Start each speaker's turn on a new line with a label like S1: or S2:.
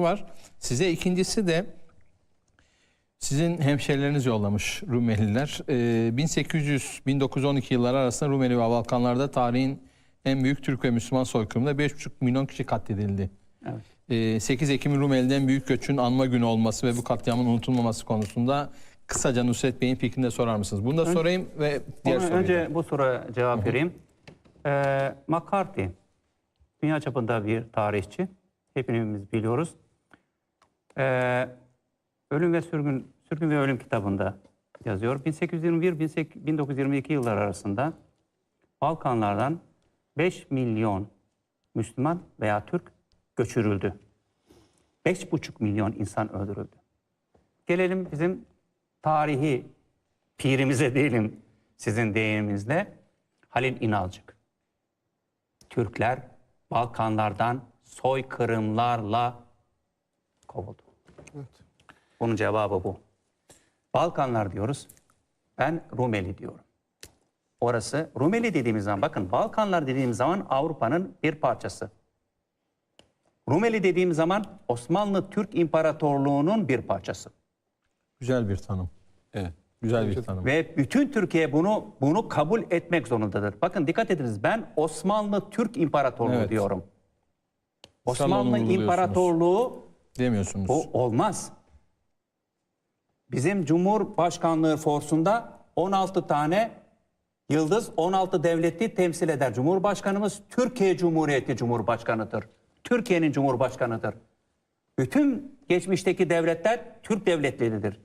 S1: var. Size ikincisi de sizin hemşerileriniz yollamış Rumeliler. Ee, 1800-1912 yılları arasında Rumeli ve Balkanlarda tarihin en büyük Türk ve Müslüman soykırımında 5,5 milyon kişi katledildi.
S2: Evet.
S1: Ee, 8 Ekim Rumeli'den büyük göçün anma günü olması ve bu katliamın unutulmaması konusunda kısaca Nusret Bey'in fikrini de sorar mısınız? Bunu da sorayım ve diğer soruyu da.
S2: önce bu soruya cevap vereyim. Ee, McCarthy, dünya çapında bir tarihçi. Hepimiz biliyoruz. Ee, Ölüm ve Sürgün, Sürgün ve Ölüm kitabında yazıyor. 1821-1922 yıllar arasında Balkanlardan 5 milyon Müslüman veya Türk göçürüldü. 5,5 milyon insan öldürüldü. Gelelim bizim tarihi pirimize diyelim sizin deyiminizle Halil İnalcık. Türkler Balkanlardan soykırımlarla kovuldu. Bunun cevabı bu. Balkanlar diyoruz. Ben Rumeli diyorum. Orası Rumeli dediğimiz zaman bakın Balkanlar dediğimiz zaman Avrupa'nın bir parçası. Rumeli dediğimiz zaman Osmanlı Türk İmparatorluğu'nun bir parçası.
S1: Güzel bir tanım.
S3: Evet.
S1: Güzel bir tanım.
S2: Ve bütün Türkiye bunu bunu kabul etmek zorundadır. Bakın dikkat ediniz ben Osmanlı Türk İmparatorluğu
S1: Evet.
S2: diyorum. Osmanlı. İmparatorluğu
S1: Demiyorsunuz.
S2: bu olmaz. Bizim Cumhurbaşkanlığı forsunda 16 tane yıldız 16 devleti temsil eder. Cumhurbaşkanımız Türkiye Cumhuriyeti Cumhurbaşkanıdır. Türkiye'nin Cumhurbaşkanıdır. Bütün geçmişteki devletler Türk devletleridir.